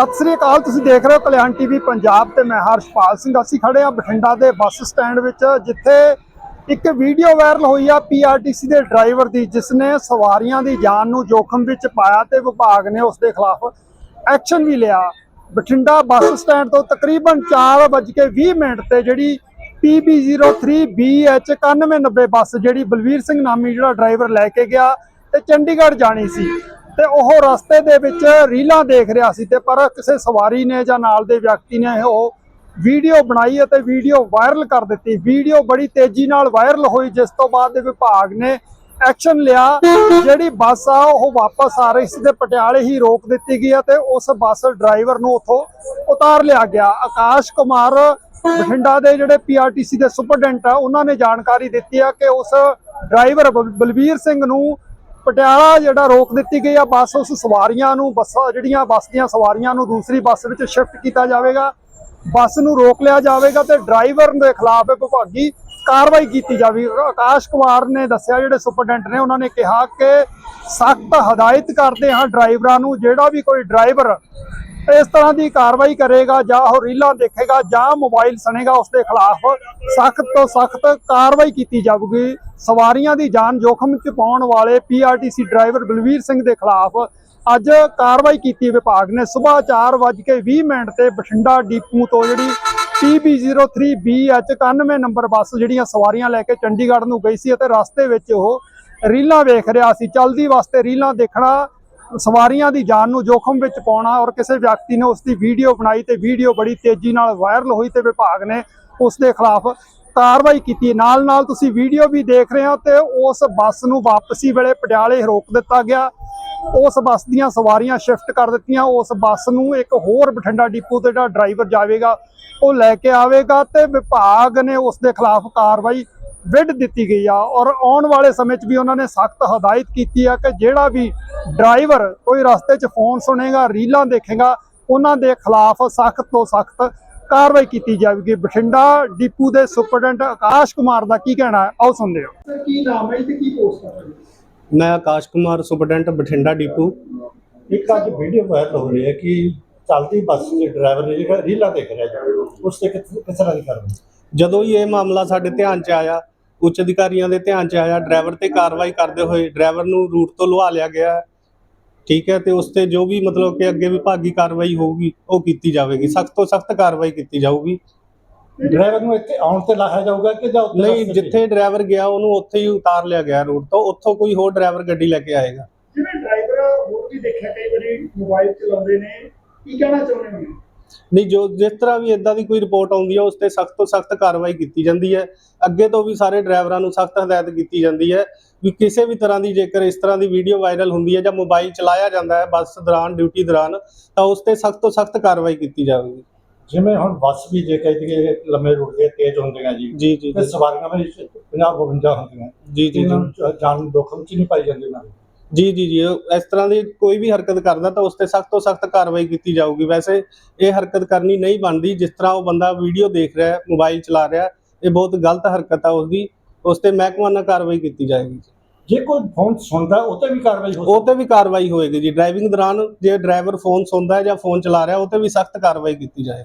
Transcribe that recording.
ਸਤਿ ਸ੍ਰੀ ਅਕਾਲ, ਤੁਸੀਂ ਦੇਖ ਰਹੇ ਹੋ ਕਲਿਆਣ ਟੀਵੀ ਪੰਜਾਬ ਤੇ ਮੈਂ ਹਰਸ਼ਪਾਲ ਸਿੰਘ। ਅਸੀਂ ਖੜੇ ਆ ਬਠਿੰਡਾ ਦੇ ਬੱਸ ਸਟੈਂਡ ਵਿੱਚ, ਜਿੱਥੇ ਇੱਕ ਵੀਡੀਓ ਵਾਇਰਲ ਹੋਈ ਆ ਪੀਆਰਟੀਸੀ ਦੇ ਡਰਾਈਵਰ ਦੀ ਜਿਸ ਨੇ ਸਵਾਰੀਆਂ ਦੀ ਜਾਨ ਨੂੰ ਜੋਖਮ ਵਿੱਚ ਪਾਇਆ ਤੇ ਵਿਭਾਗ ਨੇ ਉਸ ਦੇ ਖਿਲਾਫ ਐਕਸ਼ਨ ਵੀ ਲਿਆ। ਬਠਿੰਡਾ ਬੱਸ ਸਟੈਂਡ ਤੋਂ ਤਕਰੀਬਨ 4:20 ਮਿੰਟ ਤੇ ਜਿਹੜੀ PB03BH 9190 ਬੱਸ, ਜਿਹੜੀ ਬਲਵੀਰ ਸਿੰਘ ਨਾਮੀ ਜਿਹੜਾ ਡਰਾਈਵਰ ਲੈ ਕੇ ਗਿਆ ਤੇ ਚੰਡੀਗੜ੍ਹ ਜਾਣੀ ਸੀ। ਤੇ ਉਹ ਰਸਤੇ ਦੇ ਵਿੱਚ ਰੀਲਾਂ ਦੇਖ ਰਿਹਾ ਸੀ ਤੇ ਪਰ ਕਿਸੇ ਸਵਾਰੀ ਨੇ ਜਾਂ ਨਾਲ ਦੇ ਵਿਅਕਤੀ ਨੇ ਉਹ ਵੀਡੀਓ ਬਣਾਈ ਅਤੇ ਵੀਡੀਓ ਵਾਇਰਲ ਕਰ ਦਿੱਤੀ। ਵੀਡੀਓ ਬੜੀ ਤੇਜ਼ੀ ਨਾਲ ਵਾਇਰਲ ਹੋਈ, ਜਿਸ ਤੋਂ ਬਾਅਦ ਵਿਭਾਗ ਨੇ ਐਕਸ਼ਨ ਲਿਆ। ਜਿਹੜੀ ਬੱਸ ਆ, ਉਹ ਵਾਪਸ ਆ ਰਹੀ ਸੀ ਤੇ ਪਟਿਆਲੇ ਹੀ ਰੋਕ ਦਿੱਤੀ ਗਈ ਤੇ ਉਸ ਬੱਸ ਡਰਾਈਵਰ ਨੂੰ ਉਥੋਂ ਉਤਾਰ ਲਿਆ ਗਿਆ। ਆਕਾਸ਼ ਕੁਮਾਰ ਬਠਿੰਡਾ ਦੇ ਜਿਹੜੇ ਪੀਆਰਟੀਸੀ ਦੇ ਸੁਪਰਡੈਂਟ ਆ, ਉਹਨਾਂ ਨੇ ਜਾਣਕਾਰੀ ਦਿੱਤੀ ਆ ਕਿ ਉਸ ਡਰਾਈਵਰ ਬਲ- ਬਲਵੀਰ ਸਿੰਘ ਨੂੰ ਪਟਿਆਲਾ ਜਿਹੜਾ ਰੋਕ ਦਿੱਤੀ ਗਈ ਆ, ਬੱਸ ਉਸ ਸਵਾਰੀਆਂ ਨੂੰ, ਬੱਸਾਂ ਜਿਹੜੀਆਂ, ਬੱਸ ਦੀਆਂ ਸਵਾਰੀਆਂ ਨੂੰ ਦੂਸਰੀ ਬੱਸ ਵਿੱਚ ਸ਼ਿਫਟ ਕੀਤਾ ਜਾਵੇਗਾ। ਬੱਸ ਨੂੰ ਰੋਕ ਲਿਆ ਜਾਵੇਗਾ ਤੇ ਡਰਾਈਵਰ ਦੇ ਖਿਲਾਫ ਵਿਭਾਗੀ ਕਾਰਵਾਈ ਕੀਤੀ ਜਾਵੇ ਆਕਾਸ਼ ਕੁਮਾਰ ਨੇ ਦੱਸਿਆ, ਜਿਹੜੇ ਸੁਪਰਡੈਂਟ ਨੇ, ਉਹਨਾਂ ਨੇ ਕਿਹਾ ਕਿ ਸਖਤ ਹਦਾਇਤ ਕਰਦੇ ਹਾਂ ਡਰਾਈਵਰਾਂ ਨੂੰ, ਜਿਹੜਾ ਵੀ ਕੋਈ ਡਰਾਈਵਰ ਇਸ ਤਰ੍ਹਾਂ ਦੀ ਕਾਰਵਾਈ ਕਰੇਗਾ ਜਾਂ ਉਹ ਰੀਲਾਂ ਦੇਖੇਗਾ ਜਾਂ ਮੋਬਾਈਲ ਸਣੇਗਾ, ਉਸ ਦੇ ਖਿਲਾਫ ਸਖਤ ਤੋਂ ਸਖਤ ਕਾਰਵਾਈ ਕੀਤੀ ਜਾਵੇਗੀ ਸਵਾਰੀਆਂ ਦੀ ਜਾਨ ਜੋਖਮ 'ਚ ਪਾਉਣ ਵਾਲੇ ਪੀਆਰਟੀਸੀ ਡਰਾਈਵਰ ਬਲਵੀਰ ਸਿੰਘ ਦੇ ਖਿਲਾਫ ਅੱਜ ਕਾਰਵਾਈ ਕੀਤੀ ਵਿਭਾਗ ਨੇ। ਸਵੇਰ 4:20 ਮਿੰਟ ਤੇ ਬਠਿੰਡਾ ਡੀਪੂ ਤੋਂ ਜਿਹੜੀ PB03BH 91 ਨੰਬਰ ਬੱਸ ਜਿਹੜੀਆਂ ਸਵਾਰੀਆਂ ਲੈ ਕੇ ਚੰਡੀਗੜ੍ਹ ਨੂੰ ਗਈ ਸੀ ਅਤੇ ਰਸਤੇ ਵਿੱਚ ਉਹ ਰੀਲਾਂ ਵੇਖ ਰਿਹਾ ਸੀ। ਚਲਦੀ ਵਾਸਤੇ ਰੀਲਾਂ ਦੇਖਣਾ ਸਵਾਰੀਆਂ ਦੀ ਜਾਨ ਨੂੰ ਜੋਖਮ ਵਿੱਚ ਪਾਉਣਾ ਔਰ ਕਿਸੇ ਵਿਅਕਤੀ ਨੇ ਉਸ ਦੀ ਵੀਡੀਓ ਬਣਾਈ ਤੇ ਵੀਡੀਓ ਬੜੀ ਤੇਜ਼ੀ ਨਾਲ ਵਾਇਰਲ ਹੋਈ ਤੇ ਵਿਭਾਗ ਨੇ ਉਸ ਦੇ ਖਿਲਾਫ ਕਾਰਵਾਈ ਕੀਤੀ। ਨਾਲ ਨਾਲ ਤੁਸੀਂ ਵੀਡੀਓ ਵੀ ਦੇਖ ਰਹੇ ਹੋ ਤੇ ਉਸ ਬੱਸ ਨੂੰ ਵਾਪਸੀ ਵੇਲੇ ਪਟਿਆਲੇ ਰੋਕ ਦਿੱਤਾ ਗਿਆ। ਉਸ ਬੱਸ ਦੀਆਂ ਸਵਾਰੀਆਂ ਸ਼ਿਫਟ ਕਰ ਦਿੱਤੀਆਂ, ਉਸ ਬੱਸ ਨੂੰ ਇੱਕ ਹੋਰ ਬਠਿੰਡਾ ਡਿਪੂ ਤੇ ਜਿਹੜਾ ਡਰਾਈਵਰ ਜਾਵੇਗਾ, ਉਹ ਲੈ ਕੇ ਆਵੇਗਾ ਤੇ ਵਿਭਾਗ ਨੇ ਉਸ ਦੇ ਖਿਲਾਫ ਕਾਰਵਾਈ ਵਿੱਢ ਦਿੱਤੀ ਗਈ ਆ। ਔਰ ਆਉਣ ਵਾਲੇ ਸਮੇਂ 'ਚ ਵੀ ਉਹਨਾਂ ਨੇ ਸਖਤ ਹਦਾਇਤ ਕੀਤੀ ਆ ਕਿ ਜਿਹੜਾ ਵੀ ਡਰਾਈਵਰ ਕੋਈ ਰਸਤੇ 'ਚ ਫੋਨ ਸੁਣੇਗਾ, ਰੀਲਾਂ ਦੇਖੇਗਾ, ਉਹਨਾਂ ਦੇ ਖਿਲਾਫ ਸਖਤ ਤੋਂ ਸਖਤ ਕਾਰਵਾਈ ਕੀਤੀ ਜਾਵੇਗੀ। ਬਠਿੰਡਾ ਡਿਪੂ ਦੇ ਸੁਪਰਡੈਂਟ ਆਕਾਸ਼ ਕੁਮਾਰ ਦਾ ਕੀ ਕਹਿਣਾ ਹੈ? ਆਓ ਸੁਣਦੇ ਹਾਂ। ਕੀ ਨਾਮ ਹੈ ਤੇ ਕੀ ਪੋਸਟ ਹੈ ਮੈਂ ਆਕਾਸ਼ ਕੁਮਾਰ ਸੁਪਰਡੈਂਟ ਬਠਿੰਡਾ ਡਿਪੂ। ਇੱਕ ਅੱਜ ਵੀਡੀਓ ਵਾਇਰਲ ਹੋ ਰਹੀ ਹੈ ਕਿ ਚੱਲਦੀ ਬੱਸ ਦੇ ਡਰਾਈਵਰ ਨੇ ਜਿਹੜਾ ਰੀਲਾ ਦੇਖ ਰਿਹਾ ਜੀ ਉਸ ਤੇ ਕਿਸ ਕਿਸ ਤਰ੍ਹਾਂ ਦੀ ਕਾਰਵਾਈ? ਜਦੋਂ ਹੀ ਇਹ ਮਾਮਲਾ ਸਾਡੇ ਧਿਆਨ 'ਚ ਆਇਆ ਉੱਚ ਅਧਿਕਾਰੀਆਂ ਦੇ ਧਿਆਨ 'ਚ ਆਇਆ ਡਰਾਈਵਰ ਤੇ ਕਾਰਵਾਈ ਕਰਦੇ ਹੋਏ ਡਰਾਈਵਰ ਨੂੰ ਰੂਟ ਤੋਂ ਲਵਾ ਲਿਆ ਗਿਆ। ਠੀਕ ਹੈ ਤੇ ਉਸ ਤੇ ਜੋ ਵੀ ਮਤਲਬ ਕਿ ਅੱਗੇ ਵਿਭਾਗੀ ਕਾਰਵਾਈ ਹੋਊਗੀ ਉਹ ਕੀਤੀ ਜਾਵੇਗੀ। ਸਖਤ ਤੋਂ ਸਖਤ ਕਾਰਵਾਈ ਕੀਤੀ ਜਾਊਗੀ। ਡਰਾਈਵਰ ਨੂੰ ਇੱਥੇ ਆਉਣ ਤੇ ਲਾਇਆ ਜਾਊਗਾ ਕਿ ਜਾਂ ਉੱਥੇ ਨਹੀਂ ਰਸਤੇ? ਜਿੱਥੇ ਡਰਾਈਵਰ ਗਿਆ ਉਹਨੂੰ ਉੱਥੇ ਹੀ ਉਤਾਰ ਲਿਆ ਗਿਆ ਰੂਟ ਤੋਂ। ਉੱਥੋਂ ਕੋਈ ਹੋਰ ਡਰਾਈਵਰ ਗੱਡੀ ਲੈ ਕੇ ਆਏਗਾ। ਜਿਵੇਂ ਡਰਾਈਵਰ ਹੋਰ ਵੀ ਦੇਖਿਆ ਕਈ ਵਾਰੀ ਮੋਬਾਈਲ ਚਲਾਉਂਦੇ ਨੇ। ਕੀ ਕਹਿਣਾ ਚਾਹੁੰਦੇ ਹੋ? ਨਹੀਂ ਜੋ ਜਿਸ ਤਰ੍ਹਾਂ ਵੀ ਇਦਾਂ ਦੀ ਕੋਈ ਰਿਪੋਰਟ ਆਉਂਦੀ ਹੈ ਉਸ ਤੇ ਸਖਤ ਤੋਂ ਸਖਤ ਕਾਰਵਾਈ ਕੀਤੀ ਜਾਂਦੀ ਹੈ ਅੱਗੇ ਤੋਂ ਵੀ ਸਾਰੇ ਡਰਾਈਵਰਾਂ ਨੂੰ ਸਖਤ ਹਦਾਇਤ ਕੀਤੀ ਜਾਂਦੀ ਹੈ ਵੀ ਕਿਸੇ ਵੀ ਤਰ੍ਹਾਂ ਦੀ ਜੇਕਰ ਇਸ ਤਰ੍ਹਾਂ ਦੀ ਵੀਡੀਓ ਵਾਇਰਲ ਹੁੰਦੀ ਹੈ ਜਾਂ ਮੋਬਾਈਲ ਚਲਾਇਆ ਜਾਂਦਾ ਹੈ ਬੱਸ ਦੌਰਾਨ ਡਿਊਟੀ ਦੌਰਾਨ ਤਾਂ ਉਸ ਤੇ ਸਖਤ ਤੋਂ ਸਖਤ ਕਾਰਵਾਈ ਕੀਤੀ ਜਾਵੇਗੀ। ਜਿਵੇਂ ਹੁਣ ਬੱਸ ਵੀ ਜੇ ਕਹਿ ਦਈਏ ਲੰਮੇ ਰੂਟ ਦੇ ਤੇਜ਼ ਹੁੰਦੀਆਂ ਜੀ ਜੀ ਜੀ ਤੇ ਸਵਾਰੀਆਂ ਵੀ 50 52 ਹੁੰਦੀਆਂ। ਜੀ ਜੀ ਜਾਨ ਨੂੰ ਜੋਖਮ ਚ ਨਹੀਂ ਪਾਈ ਜਾਂਦੀ ਨਾ। ਜੀ ਜੀ ਜੀ ਇਸ ਤਰ੍ਹਾਂ ਦੀ ਕੋਈ ਵੀ ਹਰਕਤ ਕਰਦਾ ਤਾਂ ਉਸ ਤੇ ਸਖਤ ਤੋਂ ਸਖਤ ਕਾਰਵਾਈ ਕੀਤੀ ਜਾਊਗੀ। ਵੈਸੇ ਇਹ ਹਰਕਤ ਕਰਨੀ ਨਹੀਂ ਬਣਦੀ ਜਿਸ ਤਰ੍ਹਾਂ ਉਹ ਬੰਦਾ ਵੀਡੀਓ ਦੇਖ ਰਿਹਾ ਹੈ ਮੋਬਾਈਲ ਚਲਾ ਰਿਹਾ ਹੈ, ਇਹ ਬਹੁਤ ਗਲਤ ਹਰਕਤ ਆ ਉਸਦੀ। ਉਸ ਤੇ ਮਹਿਕਮਾਨਾ ਕਾਰਵਾਈ ਕੀਤੀ ਜਾਏਗੀ ਜੇ। ਕੋਈ ਫੋਨ ਸੁਣਦਾ ਉਹ ਤੇ ਵੀ ਕਾਰਵਾਈ ਹੋ ਉਹ ਤੇ ਵੀ ਕਾਰਵਾਈ ਹੋਏਗੀ ਜੀ। ਡਰਾਈਵਿੰਗ ਦੌਰਾਨ ਜੇ ਡਰਾਈਵਰ ਫੋਨ ਸੁਣਦਾ ਹੈ ਜਾਂ ਫੋਨ ਚਲਾ ਰਿਹਾ ਉਹ ਤੇ ਵੀ ਸਖਤ ਕਾਰਵਾਈ ਕੀਤੀ ਜਾਏ